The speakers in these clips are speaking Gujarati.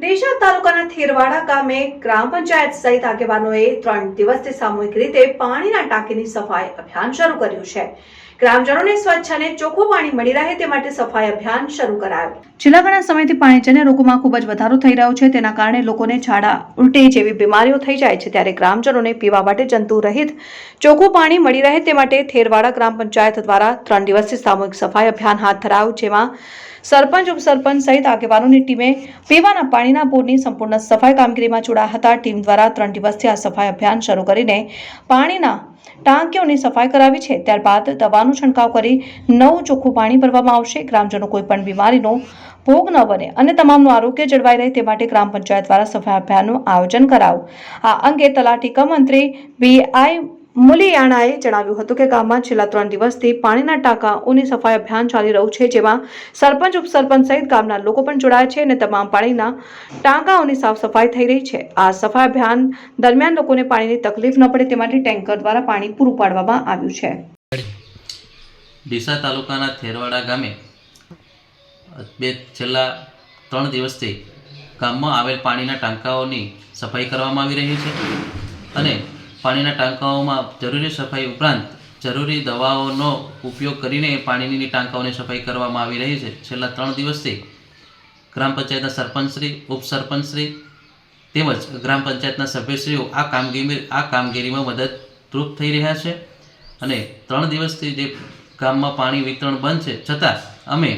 ડીસા તાલુકાના થેરવાડા ગામે ગ્રામ પંચાયત સહિત આગેવાનોએ ત્રણ દિવસથી સામૂહિક રીતે પાણીના ટાંકીની સફાઈ અભિયાન શરૂ કર્યું છે. ગ્રામજનોને સ્વચ્છ અને ચોખ્ખું પાણી મળી રહે તે માટે સફાઈ અભિયાન શરૂ કરાયું. છેલ્લા ઘણા સમયથી પાણીજન્ય રોગોમાં ખૂબ જ વધારો થઈ રહ્યો છે. તેના કારણે લોકોને ઝાડા ઉલટી જેવી બીમારીઓ થઈ જાય છે. ત્યારે ગ્રામજનોને પીવા માટે જંતુ રહિત ચોખ્ખું પાણી મળી રહે તે માટે થેરવાડા ગ્રામ પંચાયત દ્વારા ત્રણ દિવસથી સામૂહિક સફાઈ અભિયાન હાથ ધરાયું, જેમાં સરપંચ, ઉપસરપંચ સહિત આગેવાનોની ટીમે પીવાના પાણીના બોરની સંપૂર્ણ સફાઈ કામગીરીમાં જોડાયા હતા. ટીમ દ્વારા ત્રણ દિવસથી આ સફાઈ અભિયાન શરૂ કરીને પાણીના ટાંકીઓની સફાઈ કરાવી છે. ત્યારબાદ દવાનો છંટકાવ કરી નવું ચોખ્ખું પાણી ભરવામાં આવશે. ગ્રામજનો કોઈ પણ બીમારીનો ભોગ ન બને અને તમામનું આરોગ્ય જળવાઈ રહે તે માટે ગ્રામ પંચાયત દ્વારા સફાઈ અભિયાનનું આયોજન કરાવું આ અંગે તલાટી કમ મંત્રી બીઆઈ મુલિયાણાએ જણાવ્યું હતું કે ગામમાં છેલ્લા ત્રણ દિવસથી પાણીના ટાંકાઓની સફાઈ અભિયાન ચાલી રહ્યું છે, જેમાં સરપંચ, ઉપસરપંચ સહિત ગામના લોકો પણ જોડાયા છે અને તમામ પાણીના ટાંકાઓની સાફ સફાઈ થઈ રહી છે. આ સફાઈ અભિયાન દરમિયાન લોકોને પાણીની તકલીફ ન પડે તે માટે ટેન્કર દ્વારા પાણી પૂરું પાડવામાં આવ્યું છે. ડીસા તાલુકાના થેરવાડા ગામે બે છેલ્લા ત્રણ દિવસથી ગામમાં આવેલ પાણીના ટાંકાઓની સફાઈ કરવામાં આવી રહી છે અને પાણીના ટાંકાઓમાં જરૂરી સફાઈ ઉપરાંત જરૂરી દવાઓનો ઉપયોગ કરીને પાણીની ટાંકાઓની સફાઈ કરવામાં આવી રહી છે. છેલ્લા ત્રણ દિવસથી ગ્રામ પંચાયતના સરપંચશ્રી, ઉપસરપંચશ્રી તેમજ ગ્રામ પંચાયતના સભ્યશ્રીઓ આ કામગીરી, આ કામગીરીમાં મદદરૂપ થઈ રહ્યા છે અને ત્રણ દિવસથી જે ગામમાં પાણી વિતરણ બંધ છે, છતાં અમે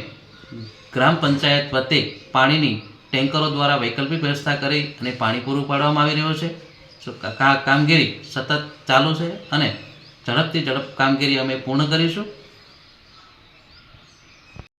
ગ્રામ પંચાયત વતે પાણીની ટેન્કરો દ્વારા વૈકલ્પિક વ્યવસ્થા કરી અને પાણી પૂરું પાડવામાં આવી રહ્યું છે. કામગીરી સતત ચાલુ છે અને ઝડપથી ઝડપ કામગીરી અમે પૂર્ણ કરીશું.